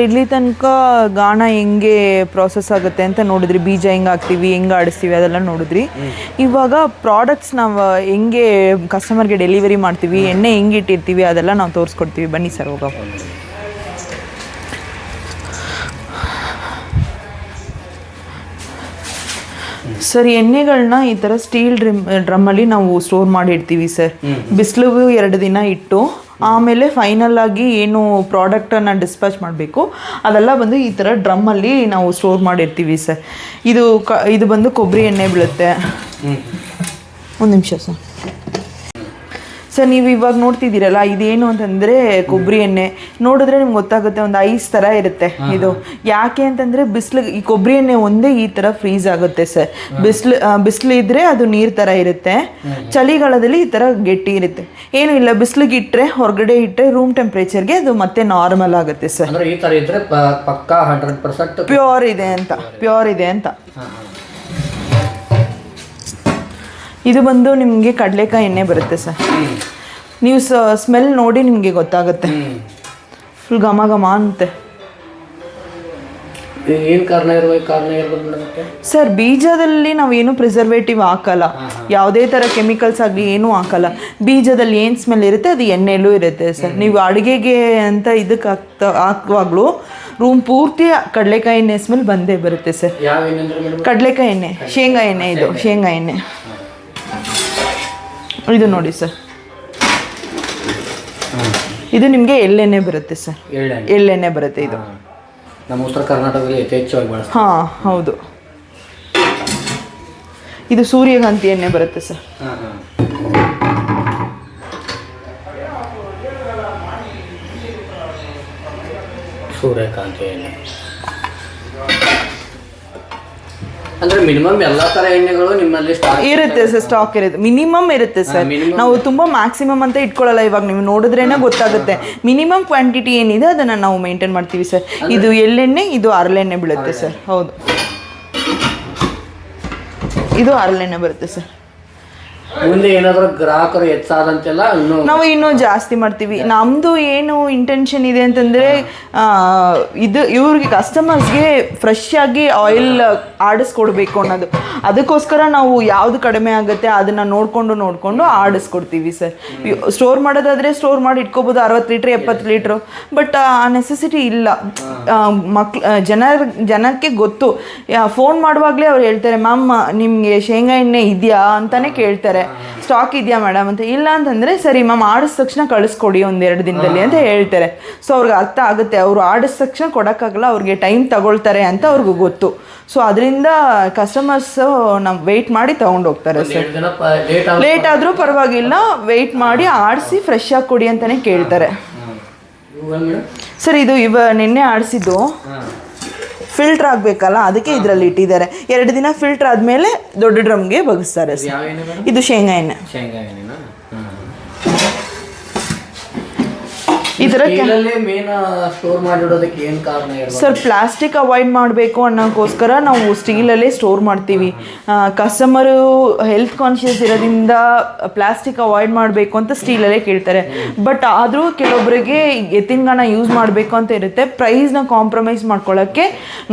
ಇಲ್ಲಿ ತನಕ ಗಾಣ ಹೆಂಗೆ ಪ್ರಾಸೆಸ್ ಆಗುತ್ತೆ ಅಂತ ನೋಡಿದ್ರಿ? ಬೀಜ ಹೆಂಗೆ ಹಾಕ್ತೀವಿ ಹೆಂಗೆ ಆಡಿಸ್ತೀವಿ ಅದೆಲ್ಲ ನೋಡಿದ್ರಿ. ಇವಾಗ ಪ್ರಾಡಕ್ಟ್ಸ್ ನಾವು ಹೆಂಗೆ ಕಸ್ಟಮರ್ಗೆ ಡೆಲಿವರಿ ಮಾಡ್ತೀವಿ ಎಣ್ಣೆ ಹೆಂಗೆ ಇಟ್ಟಿರ್ತೀವಿ ಅದೆಲ್ಲ ನಾವು ತೋರಿಸ್ಕೊಡ್ತೀವಿ. ಬನ್ನಿ ಸರ್ ಹೋಗ. ಸರ್ ಎಣ್ಣೆಗಳನ್ನ ಈ ಥರ ಸ್ಟೀಲ್ ಡ್ರಿಮ್ ಡ್ರಮ್ಮಲ್ಲಿ ನಾವು ಸ್ಟೋರ್ ಮಾಡಿ ಇಡ್ತೀವಿ ಸರ್. ಬಿಸಿಲು ಎರಡು ದಿನ ಇಟ್ಟು ಆಮೇಲೆ ಫೈನಲ್ ಆಗಿ ಏನು ಪ್ರಾಡಕ್ಟನ್ನು ಡಿಸ್ಪ್ಯಾಚ್ ಮಾಡಬೇಕು ಅದೆಲ್ಲ ಬಂದು ಈ ಥರ ಡ್ರಮ್ಮಲ್ಲಿ ನಾವು ಸ್ಟೋರ್ ಮಾಡಿರ್ತೀವಿ ಸರ್ ಇದು ಕ ಇದು ಬಂದು ಕೊಬ್ಬರಿ ಎಣ್ಣೆ ಬೀಳುತ್ತೆ. ಒಂದು ನಿಮಿಷ ಸರ್ ಸರ್ ನೀವು ಇವಾಗ ನೋಡ್ತಿದ್ದೀರಲ್ಲ ಇದೇನು ಅಂತಂದರೆ ಕೊಬ್ಬರಿ ಎಣ್ಣೆ. ನೋಡಿದ್ರೆ ನಿಮ್ಗೆ ಗೊತ್ತಾಗುತ್ತೆ ಒಂದು ಐಸ್ ಥರ ಇರುತ್ತೆ ಇದು. ಯಾಕೆ ಅಂತಂದರೆ ಬಿಸಿಲು ಈ ಕೊಬ್ಬರಿ ಎಣ್ಣೆ ಒಂದೇ ಈ ಥರ ಫ್ರೀಸ್ ಆಗುತ್ತೆ ಸರ್. ಬಿಸಿಲು ಬಿಸಿಲು ಇದ್ದರೆ ಅದು ನೀರು ಥರ ಇರುತ್ತೆ. ಚಳಿಗಾಲದಲ್ಲಿ ಈ ಥರ ಗಟ್ಟಿ ಇರುತ್ತೆ. ಏನು ಇಲ್ಲ ಬಿಸಿಲಿಗೆ ಇಟ್ಟರೆ ಹೊರಗಡೆ ಇಟ್ಟರೆ ರೂಮ್ ಟೆಂಪ್ರೇಚರ್ಗೆ ಅದು ಮತ್ತೆ ನಾರ್ಮಲ್ ಆಗುತ್ತೆ ಸರ್. ಈ ತರ ಇದ್ರೆ ಪಕ್ಕಾ ಹಂಡ್ರೆಡ್ ಪರ್ಸೆಂಟ್ ಪ್ಯೂರ್ ಇದೆ ಅಂತ ಪ್ಯೂರ್ ಇದೆ. ಅಂತ. ಇದು ಬಂದು ನಿಮಗೆ ಕಡಲೆಕಾಯಿ ಎಣ್ಣೆ ಬರುತ್ತೆ ಸರ್. ನೀವು ಸ ಸ್ಮೆಲ್ ನೋಡಿ ನಿಮಗೆ ಗೊತ್ತಾಗುತ್ತೆ. ಫುಲ್ ಘಮ ಘಮ ಅಂತೆ. ಏನ್ ಕಾರಣ ಇರ್ಬೇಕು ಕಾರಣ ಇರ್ಬೋದು ಸರ್ ಬೀಜದಲ್ಲಿ ನಾವೇನು ಪ್ರಿಸರ್ವೇಟಿವ್ ಹಾಕಲ್ಲ. ಯಾವುದೇ ಥರ ಕೆಮಿಕಲ್ಸ್ ಆಗಲಿ ಏನೂ ಹಾಕಲ್ಲ. ಬೀಜದಲ್ಲಿ ಏನು ಸ್ಮೆಲ್ ಇರುತ್ತೆ ಅದು ಎಣ್ಣೆಲೂ ಇರುತ್ತೆ ಸರ್. ನೀವು ಅಡುಗೆಗೆ ಅಂತ ಇದಕ್ಕೆ ಹಾಕ್ತಾ ಹಾಕುವಾಗಲೂ ರೂಮ್ ಪೂರ್ತಿ ಕಡಲೆಕಾಯಿ ಎಣ್ಣೆ ಸ್ಮೆಲ್ ಬಂದೇ ಬರುತ್ತೆ ಸರ್. ಕಡಲೆಕಾಯಿ ಎಣ್ಣೆ ಶೇಂಗಾ ಎಣ್ಣೆ ಇದು ಶೇಂಗಾ ಎಣ್ಣೆ. ಇದು ನೋಡಿ ಸರ್ ಇದು ನಿಮಗೆ ಎಳ್ಳೆಣ್ಣೆ ಬರುತ್ತೆ ಸರ್ ಎಳ್ಳೆ ಎಳ್ಳೆಣ್ಣೆ ಬರುತ್ತೆ ಇದು. ನಮ್ಮ ಉತ್ತರ ಕರ್ನಾಟಕದಲ್ಲಿ ಯಥೇಚ್ಛವಾಗಿ ಬಳಸ್ತಾರೆ. ಹಾಂ ಹೌದು. ಇದು ಸೂರ್ಯಕಾಂತಿ ಎಣ್ಣೆ ಬರುತ್ತೆ ಸರ್ ಸೂರ್ಯಕಾಂತಿ ಎಣ್ಣೆ. ಅಂದ್ರೆ ಮಿನಿಮಮ್ ಎಲ್ಲಾ ತರ ಎಣ್ಣೆಗಳು ನಿಮ್ಮಲ್ಲಿ ಸ್ಟಾಕ್ ಇರುತ್ತೆ ಸರ್ ಸ್ಟಾಕ್ ಇರುತ್ತೆ. ಮಿನಿಮಮ್ ಇರುತ್ತೆ ಸರ್ ನಾವು ತುಂಬಾ ಮ್ಯಾಕ್ಸಿಮಮ್ ಅಂತ ಇಟ್ಕೊಳ್ಳಲ್ಲ ಇವಾಗ ನೀವು ನೋಡಿದ್ರೇನೆ ಗೊತ್ತಾಗುತ್ತೆ. ಮಿನಿಮಮ್ ಕ್ವಾಂಟಿಟಿ ಏನಿದೆ ಅದನ್ನ ನಾವು ಮೇಂಟೈನ್ ಮಾಡ್ತೀವಿ ಸರ್ ಇದು ಎಳ್ಳೆಣ್ಣೆ ಇದು ಅರಳೆಣ್ಣೆ ಬೀಳುತ್ತೆ ಸರ್ ಹೌದು. ಇದು ಅರಳೆಣ್ಣೆ ಬರುತ್ತೆ ಸರ್ ಮುಂದೆ ಏನಾದ್ರು ಗ್ರಾಹಕರು ಹೆಚ್ಚಾದಂತೆಲ್ಲ ನಾವು ಇನ್ನೂ ಜಾಸ್ತಿ ಮಾಡ್ತೀವಿ. ನಮ್ದು ಏನು ಇಂಟೆನ್ಷನ್ ಇದೆ ಅಂತಂದ್ರೆ ಇದು ಇವ್ರಿಗೆ ಕಸ್ಟಮರ್ಸ್ಗೆ ಫ್ರೆಶ್ ಆಗಿ ಆಯಿಲ್ ಆಡಿಸ್ಕೊಡ್ಬೇಕು ಅನ್ನೋದು. ಅದಕ್ಕೋಸ್ಕರ ನಾವು ಯಾವ್ದು ಕಡಿಮೆ ಆಗುತ್ತೆ ಅದನ್ನ ನೋಡ್ಕೊಂಡು ನೋಡ್ಕೊಂಡು ಆಡಿಸ್ಕೊಡ್ತೀವಿ ಸರ್. ಸ್ಟೋರ್ ಮಾಡೋದಾದ್ರೆ ಸ್ಟೋರ್ ಮಾಡಿ ಇಟ್ಕೋಬೋದು, ಅರವತ್ತು ಲೀಟ್ರ್, ಎಪ್ಪತ್ತು ಲೀಟ್ರು. ಬಟ್ ಆ ನೆಸೆಸಿಟಿ ಇಲ್ಲ. ಮಕ್ಳು ಜನರ, ಜನಕ್ಕೆ ಗೊತ್ತು. ಫೋನ್ ಮಾಡುವಾಗ್ಲೇ ಅವ್ರು ಹೇಳ್ತಾರೆ, ಮ್ಯಾಮ್, ನಿಮಗೆ ಶೇಂಗಾ ಎಣ್ಣೆ ಇದೆಯಾ? ಅಂತಾನೆ ಕೇಳ್ತಾರೆ. ಸ್ಟಾಕ್ ಇದೆಯಾ ಮೇಡಮ್ ಅಂತ? ಇಲ್ಲ ಅಂತಂದರೆ ಸರಿ ಮ್ಯಾಮ್ ಆಡಿಸ್ ತಕ್ಷಣ ಕಳಿಸ್ಕೊಡಿ ಒಂದೆರಡು ದಿನದಲ್ಲಿ ಅಂತ ಹೇಳ್ತಾರೆ. ಸೊ ಅವ್ರಿಗೆ ಅರ್ಥ ಆಗುತ್ತೆ. ಅವರು ಆಡಿಸ್ ತಕ್ಷಣ ಕೊಡೋಕ್ಕಾಗಲ್ಲ ಅವ್ರಿಗೆ ಟೈಮ್ ತಗೊಳ್ತಾರೆ ಅಂತ ಅವ್ರಿಗೂ ಗೊತ್ತು. ಸೊ ಅದರಿಂದ ಕಸ್ಟಮರ್ಸ್ ನಾವು ವೆಯ್ಟ್ ಮಾಡಿ ಹೋಗ್ತಾರೆ ಸರ್ ಲೇಟ್ ಆದರೂ ಪರವಾಗಿಲ್ಲ. ವೆಯ್ಟ್ ಮಾಡಿ ಆಡಿಸಿ ಫ್ರೆಶ್ ಆಗಿ ಕೊಡಿ ಅಂತಲೇ ಕೇಳ್ತಾರೆ. ಸರ್ ಇದು ಇವ ನಿನ್ನೆ ಆಡಿಸಿದ್ದು. ಫಿಲ್ಟರ್ ಆಗಬೇಕಲ್ಲ ಅದಕ್ಕೆ ಇದರಲ್ಲಿ ಇಟ್ಟಿದ್ದಾರೆ. ಎರಡು ದಿನ ಫಿಲ್ಟರ್ ಆದಮೇಲೆ ದೊಡ್ಡ ಡ್ರಮ್ಗೆ ಬಗ್ಸ್ತಾರೆ ಇದು ಶೇಂಗಾ ಎಣ್ಣೆ ಶೇಂಗಾ ಎಣ್ಣೆನಾ ಹಾಂ ಸ್ಟೋರ್ ಮಾಡಿಡೋದಕ್ಕೆ ಏನು ಕಾರಣ ಸರ್ ಪ್ಲಾಸ್ಟಿಕ್ ಅವಾಯ್ಡ್ ಮಾಡಬೇಕು ಅನ್ನೋಕ್ಕೋಸ್ಕರ ನಾವು ಸ್ಟೀಲಲ್ಲೇ ಸ್ಟೋರ್ ಮಾಡ್ತೀವಿ. ಕಸ್ಟಮರು ಹೆಲ್ತ್ ಕಾನ್ಷಿಯಸ್ ಇರೋದ್ರಿಂದ ಪ್ಲಾಸ್ಟಿಕ್ ಅವಾಯ್ಡ್ ಮಾಡಬೇಕು ಅಂತ ಸ್ಟೀಲಲ್ಲೇ ಕೇಳ್ತಾರೆ. ಬಟ್ ಆದರೂ ಕೆಲವೊಬ್ಬರಿಗೆ ಎತ್ತಿನಗಾಣ ಯೂಸ್ ಮಾಡಬೇಕು ಅಂತ ಇರುತ್ತೆ. ಪ್ರೈಸ್ನ ಕಾಂಪ್ರಮೈಸ್ ಮಾಡ್ಕೊಳ್ಳೋಕ್ಕೆ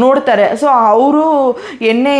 ನೋಡ್ತಾರೆ. ಸೊ ಅವರು ಎಣ್ಣೆ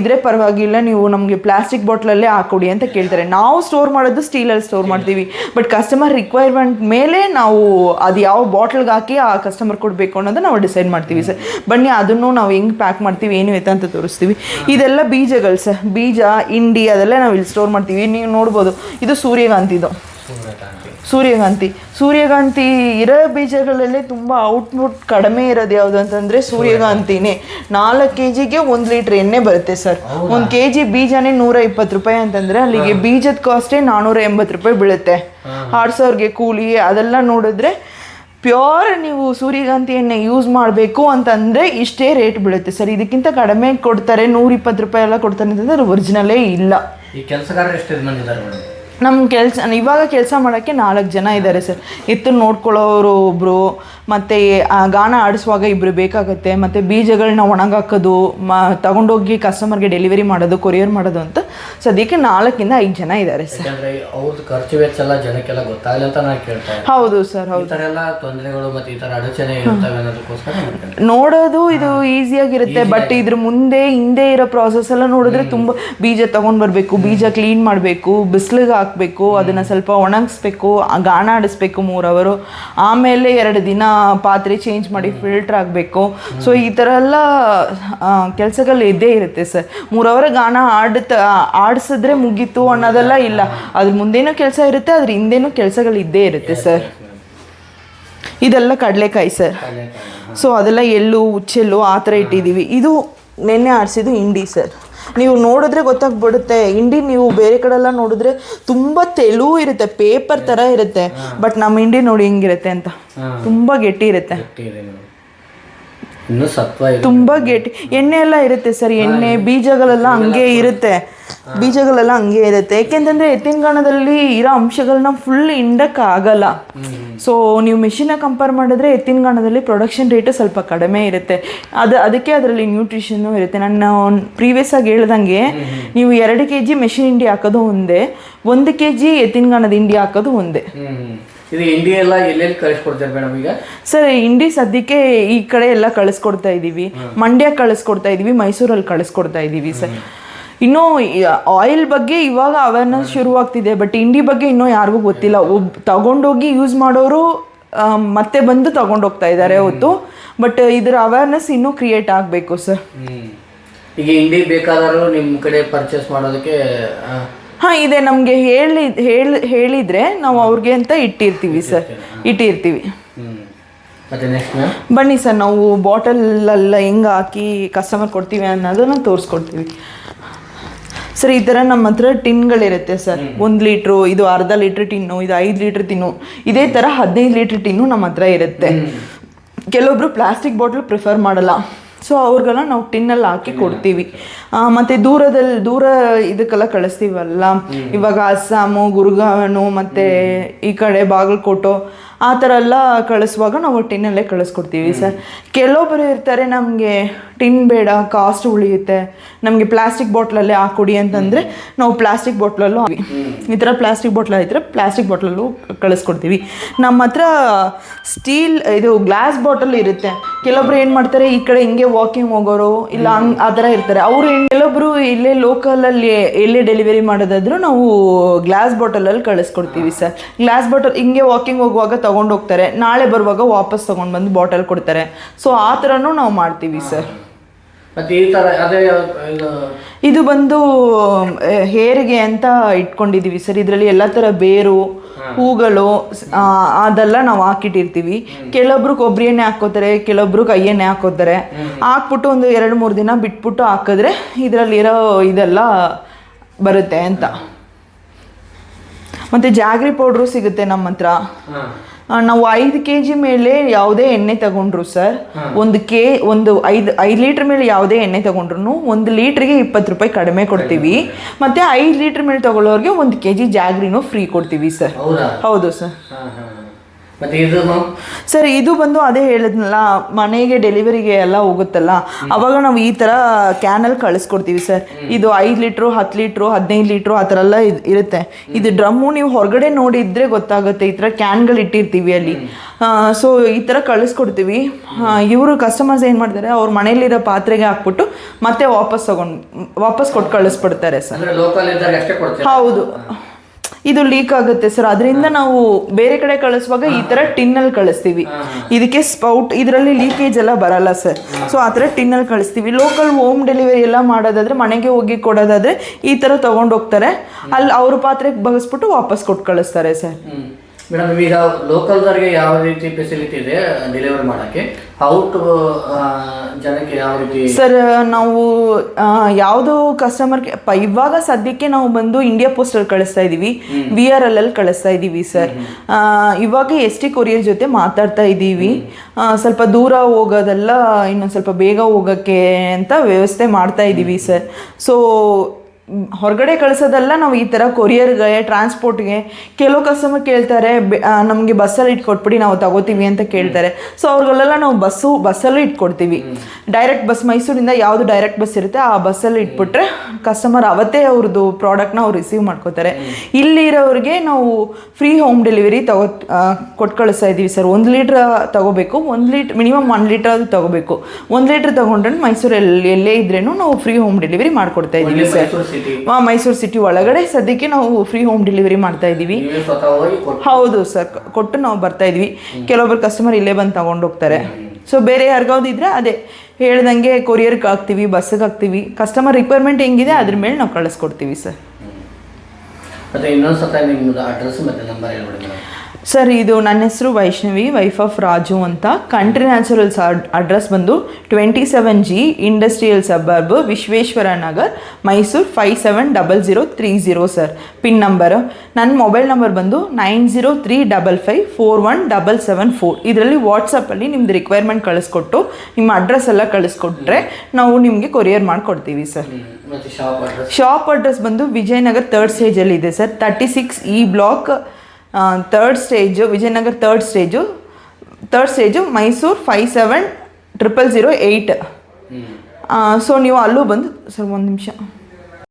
ಇದ್ರೆ ಪರವಾಗಿಲ್ಲ ನೀವು ನಮಗೆ ಪ್ಲಾಸ್ಟಿಕ್ ಬಾಟ್ಲಲ್ಲೇ ಹಾಕೊಡಿ ಅಂತ ಕೇಳ್ತಾರೆ. ನಾವು ಸ್ಟೋರ್ ಮಾಡೋದು ಸ್ಟೀಲಲ್ಲಿ ಸ್ಟೋರ್ ಮಾಡ್ತೀವಿ. ಬಟ್ ಕಸ್ಟಮರ್ ರಿಕ್ವೈರ್ಮೆಂಟ್ ಮೇಲೆ ನಾವು ಅದು ಯಾವ ಬಾಟ್ಲ್ಗೆ ಹಾಕಿ ಆ ಕಸ್ಟಮರ್ ಕೊಡಬೇಕು ಅನ್ನೋದನ್ನ ನಾವು ಡಿಸೈಡ್ ಮಾಡ್ತೀವಿ ಸರ್ ಬನ್ನಿ, ಅದನ್ನು ನಾವು ಹೆಂಗೆ ಪ್ಯಾಕ್ ಮಾಡ್ತೀವಿ, ಏನು ಐತೆ ಅಂತ ತೋರಿಸ್ತೀವಿ. ಇದೆಲ್ಲ ಬೀಜಗಳು ಸರ್ ಬೀಜ ಇಂಡಿ ಅದೆಲ್ಲ ನಾವು ಇಲ್ಲಿ ಸ್ಟೋರ್ ಮಾಡ್ತೀವಿ. ನೀವು ನೋಡ್ಬೋದು, ಇದು ಸೂರ್ಯಕಾಂತಿದು. ಸೂರ್ಯಕಾಂತಿ. ಸೂರ್ಯಕಾಂತಿ. ಇರೋ ಬೀಜಗಳಲ್ಲೇ ತುಂಬ ಔಟ್ಪುಟ್ ಕಡಿಮೆ ಇರೋದು ಯಾವುದು ಅಂತಂದರೆ ಸೂರ್ಯಕಾಂತಿನೇ. ನಾಲ್ಕು ಕೆ ಜಿಗೆ ಒಂದು ಲೀಟ್ರ್ ಎಣ್ಣೆ ಬರುತ್ತೆ ಸರ್. ಒಂದು ಕೆ ಜಿ ಬೀಜನೇ ನೂರ ಇಪ್ಪತ್ತು ರೂಪಾಯಿ ಅಂತಂದರೆ ಅಲ್ಲಿಗೆ ಬೀಜದ ಕಾಸ್ಟೇ ನಾನ್ನೂರ ಎಂಬತ್ತು ರೂಪಾಯಿ ಬೀಳುತ್ತೆ. ಆಡ್ಸೋರ್ಗೆ ಕೂಲಿ ಅದೆಲ್ಲ ನೋಡಿದ್ರೆ ಪ್ಯೂರ್ ನೀವು ಸೂರ್ಯಕಾಂತಿ ಎಣ್ಣೆ ಯೂಸ್ ಮಾಡಬೇಕು ಅಂತಂದರೆ ಇಷ್ಟೇ ರೇಟ್ ಬೀಳುತ್ತೆ ಸರ್. ಇದಕ್ಕಿಂತ ಕಡಿಮೆ ಕೊಡ್ತಾರೆ ನೂರ ಇಪ್ಪತ್ತು ರೂಪಾಯಿ ಎಲ್ಲ ಕೊಡ್ತಾರೆ ಅಂತಂದರೆ ಅದು ಒರಿಜಿನಲೇ ಇಲ್ಲ. ಈ ಕೆಲಸಗಾರರು ಎಷ್ಟು ಮೇಡಮ್? ನಮ್ಮ ಕೆಲಸ ಇವಾಗ ಕೆಲಸ ಮಾಡೋಕ್ಕೆ ನಾಲ್ಕು ಜನ ಇದ್ದಾರೆ ಸರ್. ಇತ್ತು ನೋಡ್ಕೊಳ್ಳೋರು ಒಬ್ಬರು ಮತ್ತು ಗಾನ ಆಡಿಸುವಾಗ ಇಬ್ಬರು ಬೇಕಾಗುತ್ತೆ ಮತ್ತು ಬೀಜಗಳನ್ನ ಒಣಗಾಕೋದು ಮ ತಗೊಂಡೋಗಿ ಕಸ್ಟಮರ್ಗೆ ಡೆಲಿವರಿ ಮಾಡೋದು ಕೊರಿಯರ್ ಮಾಡೋದು ಅಂತ ಸದ್ಯಕ್ಕೆ ನಾಲ್ಕಿಂದ ಐದು ಜನ ಇದ್ದಾರೆ ಸರ್. ಅವ್ರದ್ದು ಖರ್ಚು ವೆಚ್ಚ ಎಲ್ಲ ಜನಕ್ಕೆಲ್ಲ ಗೊತ್ತಾಗಲಿ ಅಂತ ನಾನು ಕೇಳ್ತಾ ಇದ್ದೆ. ಹೌದು ಸರ್ ಈ ಹೌದು ಎಲ್ಲ ತೊಂದರೆಗಳು ಮತ್ತೆ ಈ ಥರ ಅಡಚಣೆ ಇರ್ತವೆ ಅನ್ನೋದಕ್ಕೋಸ್ಕರ. ನೋಡೋದು ಇದು ಈಸಿಯಾಗಿರುತ್ತೆ ಬಟ್ ಇದ್ರ ಮುಂದೆ ಹಿಂದೆ ಇರೋ ಪ್ರಾಸೆಸ್ ಎಲ್ಲ ನೋಡಿದ್ರೆ ತುಂಬ ಬೀಜ ತಗೊಂಡ್ ಬರಬೇಕು ಬೀಜ ಕ್ಲೀನ್ ಮಾಡಬೇಕು ಬಿಸಿಲಿಗೆ ಹಾಕ್ಬೇಕು ಅದನ್ನು ಸ್ವಲ್ಪ ಒಣಗಿಸ್ಬೇಕು ಗಾಣ ಆಡಿಸ್ಬೇಕು ಮೂರವರು. ಅವರು ಆಮೇಲೆ ಎರಡು ದಿನ ಪಾತ್ರೆ ಚೇಂಜ್ ಮಾಡಿ ಫಿಲ್ಟರ್ ಆಗಬೇಕು ಸೊ ಈ ಥರ ಎಲ್ಲ ಕೆಲಸಗಳು ಇದ್ದೇ ಇರುತ್ತೆ ಸರ್. ಮೂರವರ ಅವರ ಗಾಣ ಆಡ್ತ ಆಡಿಸಿದ್ರೆ ಮುಗೀತು ಅನ್ನೋದೆಲ್ಲ ಇಲ್ಲ. ಅದ್ರ ಮುಂದೇನೂ ಕೆಲಸ ಇರುತ್ತೆ ಅದ್ರ ಹಿಂದೇನೂ ಕೆಲಸಗಳು ಇದ್ದೇ ಇರುತ್ತೆ ಸರ್. ಇದೆಲ್ಲ ಕಡಲೆಕಾಯಿ ಸರ್. ಸೊ ಅದೆಲ್ಲ ಎಳ್ಳು ಉಚ್ಚೆಲ್ಲು ಆ ಥರ ಇಟ್ಟಿದ್ದೀವಿ. ಇದು ನೆನ್ನೆ ಆಡಿಸಿದ್ದು ಹಿಂಡಿ ಸರ್. ನೀವು ನೋಡಿದ್ರೆ ಗೊತ್ತಾಗ್ಬಿಡುತ್ತೆ. ಇಂಡಿ ನೀವು ಬೇರೆ ಕಡೆ ಎಲ್ಲ ನೋಡಿದ್ರೆ ತುಂಬ ತೆಳು ಇರುತ್ತೆ ಪೇಪರ್ ಥರ ಇರುತ್ತೆ. ಬಟ್ ನಮ್ಮ ಇಂಡಿ ನೋಡಿ ಹೆಂಗಿರುತ್ತೆ ಅಂತ. ತುಂಬಾ ಗಟ್ಟಿ ಇರುತ್ತೆ. ತುಂಬಾ ಗಟ್ಟಿ. ಎಣ್ಣೆ ಎಲ್ಲ ಇರುತ್ತೆ ಸರ್ ಎಣ್ಣೆ ಬೀಜಗಳೆಲ್ಲ ಹಂಗೆ ಇರುತ್ತೆ. ಬೀಜಗಳೆಲ್ಲ ಹಂಗೆ ಇರುತ್ತೆ. ಯಾಕೆಂತಂದ್ರೆ ಎತ್ತಿನ ಗಾಣದಲ್ಲಿ ಇರೋ ಅಂಶಗಳನ್ನ ಫುಲ್ ಹಿಂಡಕ್ಕೆ ಆಗಲ್ಲ ಸೊ ನೀವು ಮೆಷಿನ ಕಂಪೇರ್ ಮಾಡಿದ್ರೆ ಎತ್ತಿನ ಗಾಣದಲ್ಲಿ ಪ್ರೊಡಕ್ಷನ್ ರೇಟು ಸ್ವಲ್ಪ ಕಡಿಮೆ ಇರುತ್ತೆ. ಅದು ಅದಕ್ಕೆ ಅದರಲ್ಲಿ ನ್ಯೂಟ್ರಿಷನ್ನು ಇರುತ್ತೆ. ನಾನು ಪ್ರೀವಿಯಸ್ ಆಗಿ ಹೇಳ್ದಂಗೆ ನೀವು ಎರಡು ಕೆ ಜಿ ಮೆಷಿನ್ ಇಂಡಿ ಹಾಕೋದು ಒಂದೇ ಒಂದು ಕೆ ಜಿ ಎತ್ತಿನ ಗಾಣದ ಹಿಂಡಿ ಹಾಕೋದು ಒಂದೇ. ಇದು ಇಂಡಿ ಎಲ್ಲ ಎಲ್ಲೆಲ್ಲಿ ಕಳಿಸ್ಕೊಡ್ತಾರೆ ಮೇಡಮ್ ಈಗ? ಸರ್ ಇಂಡಿ ಸದ್ಯಕ್ಕೆ ಈ ಕಡೆ ಎಲ್ಲ ಕಳಿಸ್ಕೊಡ್ತಾ ಇದ್ದೀವಿ ಮಂಡ್ಯ ಕಳಿಸ್ಕೊಡ್ತಾ ಇದ್ದೀವಿ ಮೈಸೂರಲ್ಲಿ ಕಳಿಸ್ಕೊಡ್ತಾ ಇದ್ದೀವಿ ಸರ್ ಇನ್ನೂ ಆಯಿಲ್ ಬಗ್ಗೆ ಇವಾಗ ಅವೇರ್ನೆಸ್ ಶುರುವಾಗ್ತಿದೆ ಬಟ್ ಇಂಡಿ ಬಗ್ಗೆ ಇನ್ನೂ ಯಾರಿಗೂ ಗೊತ್ತಿಲ್ಲ. ಒಬ್ ತಗೊಂಡೋಗಿ ಯೂಸ್ ಮಾಡೋರು ಮತ್ತೆ ಬಂದು ತಗೊಂಡೋಗ್ತಾ ಇದ್ದಾರೆ ಹೊತ್ತು. ಬಟ್ ಇದರ ಅವೇರ್ನೆಸ್ ಇನ್ನೂ ಕ್ರಿಯೇಟ್ ಆಗಬೇಕು ಸರ್ ಈಗ ಇಂಡಿ ಬೇಕಾದರೂ ನಿಮ್ಮ ಕಡೆ ಪರ್ಚೇಸ್ ಮಾಡೋದಕ್ಕೆ ಹಾಂ ಇದೆ. ನಮಗೆ ಹೇಳಿ ಹೇಳಿ ಹೇಳಿದರೆ ನಾವು ಅವ್ರಿಗೆ ಅಂತ ಇಟ್ಟಿರ್ತೀವಿ ಸರ್ ಇಟ್ಟಿರ್ತೀವಿ. ಬನ್ನಿ ಸರ್ ನಾವು ಬಾಟಲೆಲ್ಲ ಹೆಂಗೆ ಹಾಕಿ ಕಸ್ಟಮರ್ ಕೊಡ್ತೀವಿ ಅನ್ನೋದನ್ನ ತೋರಿಸ್ಕೊಡ್ತೀವಿ. ಸರ್ ಈ ಥರ ನಮ್ಮ ಹತ್ರ ಟಿನ್ಗಳಿರುತ್ತೆ ಸರ್. ಒಂದು ಲೀಟ್ರು ಇದು ಅರ್ಧ ಲೀಟ್ರ್ ಟಿನ್ನು ಇದು ಐದು ಲೀಟ್ರ್ ಟಿನ್ನು ಇದೇ ಥರ ಹದಿನೈದು ಲೀಟ್ರ್ ಟಿನ್ನು ನಮ್ಮ ಹತ್ರ ಇರುತ್ತೆ. ಕೆಲವೊಬ್ರು ಪ್ಲಾಸ್ಟಿಕ್ ಬಾಟ್ಲ್ ಪ್ರಿಫರ್ ಮಾಡಲ್ಲ. ಸೊ ಅವ್ರಿಗೆಲ್ಲ ನಾವು ಟಿನ್ನಲ್ಲಿ ಹಾಕಿ ಕೊಡ್ತೀವಿ. ಮತ್ತೆ ದೂರದಲ್ಲಿ ದೂರ ಇದಕ್ಕೆಲ್ಲ ಕಳಿಸ್ತೀವಲ್ಲ? ಇವಾಗ ಅಸ್ಸಾಮು ಗುರುಗಾವನು ಮತ್ತೆ ಈ ಕಡೆ ಬಾಗಲಕೋಟು ಆ ಥರ ಎಲ್ಲ ಕಳಿಸುವಾಗ ನಾವು ಟಿನ್ನಲ್ಲೇ ಕಳಿಸ್ಕೊಡ್ತೀವಿ ಸರ್. ಕೆಲವೊಬ್ಬರು ಇರ್ತಾರೆ ನಮಗೆ ಟಿನ್ ಬೇಡ ಕಾಸ್ಟ್ ಉಳಿಯುತ್ತೆ. ನಮಗೆ ಪ್ಲಾಸ್ಟಿಕ್ ಬಾಟ್ಲಲ್ಲೇ ಹಾಕೊಡಿ ಅಂತಂದರೆ ನಾವು ಪ್ಲಾಸ್ಟಿಕ್ ಬಾಟ್ಲಲ್ಲೂ ಈ ಥರ ಪ್ಲಾಸ್ಟಿಕ್ ಬಾಟ್ಲ್ ಇದ್ದರೆ ಪ್ಲಾಸ್ಟಿಕ್ ಬಾಟ್ಲಲ್ಲೂ ಕಳಿಸ್ಕೊಡ್ತೀವಿ. ನಮ್ಮ ಹತ್ರ ಸ್ಟೀಲ್ ಇದು ಗ್ಲಾಸ್ ಬಾಟಲ್ ಇರುತ್ತೆ. ಕೆಲವೊಬ್ರು ಏನು ಮಾಡ್ತಾರೆ ಈ ಕಡೆ ಹಿಂಗೆ ವಾಕಿಂಗ್ ಹೋಗೋರು ಇಲ್ಲ ಹಂಗ್ ಆ ಥರ ಇರ್ತಾರೆ. ಅವರು ಕೆಲವೊಬ್ರು ಇಲ್ಲೇ ಲೋಕಲಲ್ಲಿ ಎಲ್ಲೇ ಡೆಲಿವರಿ ಮಾಡೋದಾದ್ರೂ ನಾವು ಗ್ಲಾಸ್ ಬಾಟಲಲ್ಲಿ ಕಳಿಸ್ಕೊಡ್ತೀವಿ ಸರ್. ಗ್ಲಾಸ್ ಬಾಟಲ್ ಹಿಂಗೆ ವಾಕಿಂಗ್ ಹೋಗುವಾಗ ತೊಗೊಂಡೋಗ್ತಾರೆ. ಹೋಗ್ತಾರೆ ನಾಳೆ ಬರುವಾಗ ವಾಪಸ್ ತೊಗೊಂಡು ಬಂದು ಬಾಟಲ್ ಕೊಡ್ತಾರೆ. ಸೊ ಆ ಥರನೂ ನಾವು ಮಾಡ್ತೀವಿ ಸರ್. ಮತ್ತೆ ಈ ತರ ಅದೇ ಇದು ಇದು ಬಂದು ಹೇರಿಗೆ ಅಂತ ಇಟ್ಕೊಂಡಿದೀವಿ ಸರ್. ಇದರಲ್ಲಿ ಎಲ್ಲ ಥರ ಬೇರು ಹೂಗಳು ಆ, ಅದೆಲ್ಲ ನಾವು ಹಾಕಿಟ್ಟಿರ್ತೀವಿ. ಕೆಲವೊಬ್ರು ಕೊಬ್ಬರಿ ಎಣ್ಣೆ ಹಾಕೋತಾರೆ ಕೆಲವೊಬ್ರು ಕೈ ಎಣ್ಣೆ ಹಾಕೋತಾರೆ ಹಾಕ್ಬಿಟ್ಟು ಒಂದು ಎರಡು ಮೂರು ದಿನ ಬಿಟ್ಬಿಟ್ಟು ಹಾಕಿದ್ರೆ ಇದರಲ್ಲಿರೋ ಇದೆಲ್ಲ ಬರುತ್ತೆ ಅಂತ. ಮತ್ತೆ ಜಾಗ್ರಿ ಪೌಡ್ರು ಸಿಗುತ್ತೆ ನಮ್ಮ ಹತ್ರ. ಹಾ. ನಾವು ಐದು ಕೆ ಜಿ ಮೇಲೆ ಯಾವುದೇ ಎಣ್ಣೆ ತಗೊಂಡ್ರು ಸರ್ ಒಂದು ಕೆ ಒಂದು ಐದು ಐದು ಲೀಟ್ರ್ ಮೇಲೆ ಯಾವುದೇ ಎಣ್ಣೆ ತಗೊಂಡ್ರು ಒಂದು ಲೀಟ್ರಿಗೆ ಇಪ್ಪತ್ತು ರೂಪಾಯಿ ಕಡಿಮೆ ಕೊಡ್ತೀವಿ. ಮತ್ತು ಐದು ಲೀಟ್ರ್ ಮೇಲೆ ತಗೊಳ್ಳೋರಿಗೆ ಒಂದು ಕೆ ಜಿ ಜಾಗ್ರಿನೂ ಫ್ರೀ ಕೊಡ್ತೀವಿ ಸರ್. ಹೌದಾ? ಹೌದು ಸರ್. ಸರ್ ಇದು ಬಂದು ಅದೇ ಹೇಳಿದ್ನಲ್ಲ ಮನೆಗೆ ಡೆಲಿವರಿಗೆ ಎಲ್ಲ ಹೋಗುತ್ತಲ್ಲ ಅವಾಗ ನಾವು ಈ ಥರ ಕ್ಯಾನಲ್ಲಿ ಕಳಿಸ್ಕೊಡ್ತೀವಿ ಸರ್. ಇದು ಐದು ಲೀಟ್ರು ಹತ್ತು ಲೀಟ್ರು ಹದಿನೈದು ಲೀಟ್ರು ಆ ಥರ ಎಲ್ಲ ಇರುತ್ತೆ. ಇದು ಡ್ರಮ್ಮು ನೀವು ಹೊರಗಡೆ ನೋಡಿದ್ರೆ ಗೊತ್ತಾಗುತ್ತೆ ಈ ಥರ ಕ್ಯಾನ್ಗಳು ಇಟ್ಟಿರ್ತೀವಿ ಅಲ್ಲಿ. ಸೊ ಈ ಥರ ಕಳಿಸ್ಕೊಡ್ತೀವಿ. ಇವರು ಕಸ್ಟಮರ್ಸ್ ಏನು ಮಾಡ್ತಾರೆ ಅವ್ರ ಮನೇಲಿರೋ ಪಾತ್ರೆಗೆ ಹಾಕ್ಬಿಟ್ಟು ಮತ್ತೆ ವಾಪಸ್ ತಗೊಂಡು ವಾಪಸ್ ಕೊಟ್ಟು ಕಳಿಸ್ಬಿಡ್ತಾರೆ ಸರ್. ಹೌದು. ಇದು ಲೀಕ್ ಆಗುತ್ತೆ ಸರ್ ಅದರಿಂದ ನಾವು ಬೇರೆ ಕಡೆ ಕಳಿಸುವಾಗ ಈ ಥರ ಟಿನ್ನಲ್ಲಿ ಕಳಿಸ್ತೀವಿ. ಇದಕ್ಕೆ ಸ್ಪೌಟ್ ಇದರಲ್ಲಿ ಲೀಕೇಜ್ ಎಲ್ಲ ಬರಲ್ಲ ಸರ್ ಸೊ ಆ ಥರ ಟಿನ್ನಲ್ಲಿ ಕಳಿಸ್ತೀವಿ. ಲೋಕಲ್ ಹೋಮ್ ಡೆಲಿವರಿ ಎಲ್ಲ ಮಾಡೋದಾದ್ರೆ ಮನೆಗೆ ಹೋಗಿ ಕೊಡೋದಾದ್ರೆ ಈ ಥರ ತಗೊಂಡು ಹೋಗ್ತಾರೆ. ಅಲ್ಲಿ ಅವ್ರ ಪಾತ್ರೆಗೆ ಬಗಸ್ಬಿಟ್ಟು ವಾಪಸ್ ಕೊಟ್ಟು ಕಳಿಸ್ತಾರೆ ಸರ್ ಮೇಡಮ್ ಈಗ ಲೋಕಲ್ದವ್ರಿಗೆ ಯಾವ ರೀತಿ ಫೆಸಿಲಿಟಿ ಇದೆ ಡೆಲಿವರಿ ಮಾಡೋಕ್ಕೆ? ಔಟ್ ಜನಕ್ಕೆ ಯಾವ ರೀತಿ ಸರ್ ನಾವು ಯಾವುದು ಕಸ್ಟಮರ್ಗೆ ಪ ಇವಾಗ ಸದ್ಯಕ್ಕೆ ನಾವು ಬಂದು ಇಂಡಿಯಾ ಪೋಸ್ಟಲ್ಲಿ ಕಳಿಸ್ತಾ ಇದ್ದೀವಿ ವಿ ಆರ್ ಎಲ್ ಅಲ್ಲಿ ಕಳಿಸ್ತಾ ಇದ್ದೀವಿ ಸರ್ ಇವಾಗ ಎಸ್ ಟಿ ಕೊರಿಯರ್ ಜೊತೆ ಮಾತಾಡ್ತಾ ಇದ್ದೀವಿ ಸ್ವಲ್ಪ ದೂರ ಹೋಗೋದೆಲ್ಲ ಇನ್ನೊಂದು ಸ್ವಲ್ಪ ಬೇಗ ಹೋಗೋಕ್ಕೆ ಅಂತ ವ್ಯವಸ್ಥೆ ಮಾಡ್ತಾ ಇದ್ದೀವಿ ಸರ್ ಸೊ ಹೊರಗಡೆ ಕಳಿಸೋದೆಲ್ಲ ನಾವು ಈ ಥರ ಕೊರಿಯರ್ಗೆ ಟ್ರಾನ್ಸ್ಪೋರ್ಟ್ಗೆ ಕೆಲವು ಕಸ್ಟಮರ್ ಕೇಳ್ತಾರೆ ನಮಗೆ ಬಸ್ಸಲ್ಲಿ ಇಟ್ಕೊಟ್ಬಿಡಿ ನಾವು ತಗೋತೀವಿ ಅಂತ ಕೇಳ್ತಾರೆ. ಸೊ ಅವ್ರಿಗೆಲ್ಲ ನಾವು ಬಸ್ಸು ಬಸ್ಸಲ್ಲೂ ಇಟ್ಕೊಡ್ತೀವಿ. ಡೈರೆಕ್ಟ್ ಬಸ್ ಮೈಸೂರಿಂದ ಯಾವುದು ಡೈರೆಕ್ಟ್ ಬಸ್ ಇರುತ್ತೆ ಆ ಬಸ್ಸಲ್ಲಿ ಇಟ್ಬಿಟ್ರೆ ಕಸ್ಟಮರ್ ಅವತ್ತೇ ಅವ್ರದ್ದು ಪ್ರಾಡಕ್ಟ್ನ ಅವ್ರು ರಿಸೀವ್ ಮಾಡ್ಕೋತಾರೆ. ಇಲ್ಲಿರೋರಿಗೆ ನಾವು ಫ್ರೀ ಹೋಮ್ ಡೆಲಿವರಿ ತಗೋ ಕೊಟ್ಟು ಕಳಿಸ್ತಾ ಇದ್ದೀವಿ ಸರ್ ಒಂದು ಲೀಟ್ರ್ ತಗೋಬೇಕು ಒಂದು ಲೀಟ್ರ್ ಮಿನಿಮಮ್ ಒನ್ ಲೀಟ್ರ್ ಅದು ತಗೋಬೇಕು. ಒಂದು ಲೀಟ್ರ್ ತಗೊಂಡ್ರೆ ಮೈಸೂರಲ್ಲಿ ಎಲ್ಲೇ ಇದ್ರೇನು ನಾವು ಫ್ರೀ ಹೋಮ್ ಡೆಲಿವರಿ ಮಾಡಿಕೊಡ್ತಾ ಇದ್ದೀವಿ ಸರ್ ಸಿಟಿ ಮೈಸೂರು ಸಿಟಿ ಒಳಗಡೆ ಸದ್ಯಕ್ಕೆ ನಾವು ಫ್ರೀ ಹೋಮ್ ಡೆಲಿವರಿ ಮಾಡ್ತಾ ಇದ್ದೀವಿ. ಹೌದು ಸರ್ ಕೊಟ್ಟು ನಾವು ಬರ್ತಾ ಇದ್ವಿ ಕೆಲವೊಬ್ರು ಕಸ್ಟಮರ್ ಇಲ್ಲೇ ಬಂದು ತಗೊಂಡು ಹೋಗ್ತಾರೆ. ಸೊ ಬೇರೆ ಯಾರಿಗಾವ್ದು ಇದ್ರೆ ಅದೇ ಹೇಳ್ದಂಗೆ ಕೊರಿಯರ್ಗೆ ಹಾಕ್ತೀವಿ ಬಸ್ಸಿಗೆ ಹಾಕ್ತೀವಿ. ಕಸ್ಟಮರ್ ರಿಕ್ವೈರ್ಮೆಂಟ್ ಹೆಂಗಿದೆ ಅದ್ರ ಮೇಲೆ ನಾವು ಕಳಿಸ್ಕೊಡ್ತೀವಿ ಸರ್ ಮತ್ತೆ ಇನ್ನೊಂದು ಸತ ನಿಮ್ಮದು ಅಡ್ರೆಸ್ ಮತ್ತೆ ನಂಬರ್ ಹೇಳ್ಬಿಡಿ ಸರ್ ಇದು ನನ್ನ ಹೆಸರು ವೈಷ್ಣವಿ ವೈಫ್ ಆಫ್ ರಾಜು ಅಂತ. ಕಂಟ್ರಿ ನ್ಯಾಚುರಲ್ಸ್ ಅಡ್ರೆಸ್ ಬಂದು twenty seven G industrial suburb Vishweshwara Nagar Mysuru five seven double zero three zero sir pin number ನನ್ನ ಮೊಬೈಲ್ ನಂಬರ್ ಬಂದು nine zero three double five four one double seven four ಇದರಲ್ಲಿ ವಾಟ್ಸಪ್ಪಲ್ಲಿ ನಿಮ್ಮದು requirement ಕಳಿಸ್ಕೊಟ್ಟು ನಿಮ್ಮ address ಎಲ್ಲ ಕಳಿಸ್ಕೊಟ್ರೆ ನಾವು ನಿಮಗೆ courier ಮಾಡಿಕೊಡ್ತೀವಿ sir shop address shop address ಬಂದು ವಿಜಯನಗರ್ ತರ್ಡ್ ಸ್ಟೇಜಲ್ಲಿ ಇದೆ sir thirty six E block third stage Vijayanagar third stage third stage Mysuru five seven triple zero eight so ನೀವು ಅಲ್ಲೂ ಬಂದು ಸರ್ ಒಂದು ನಿಮಿಷ.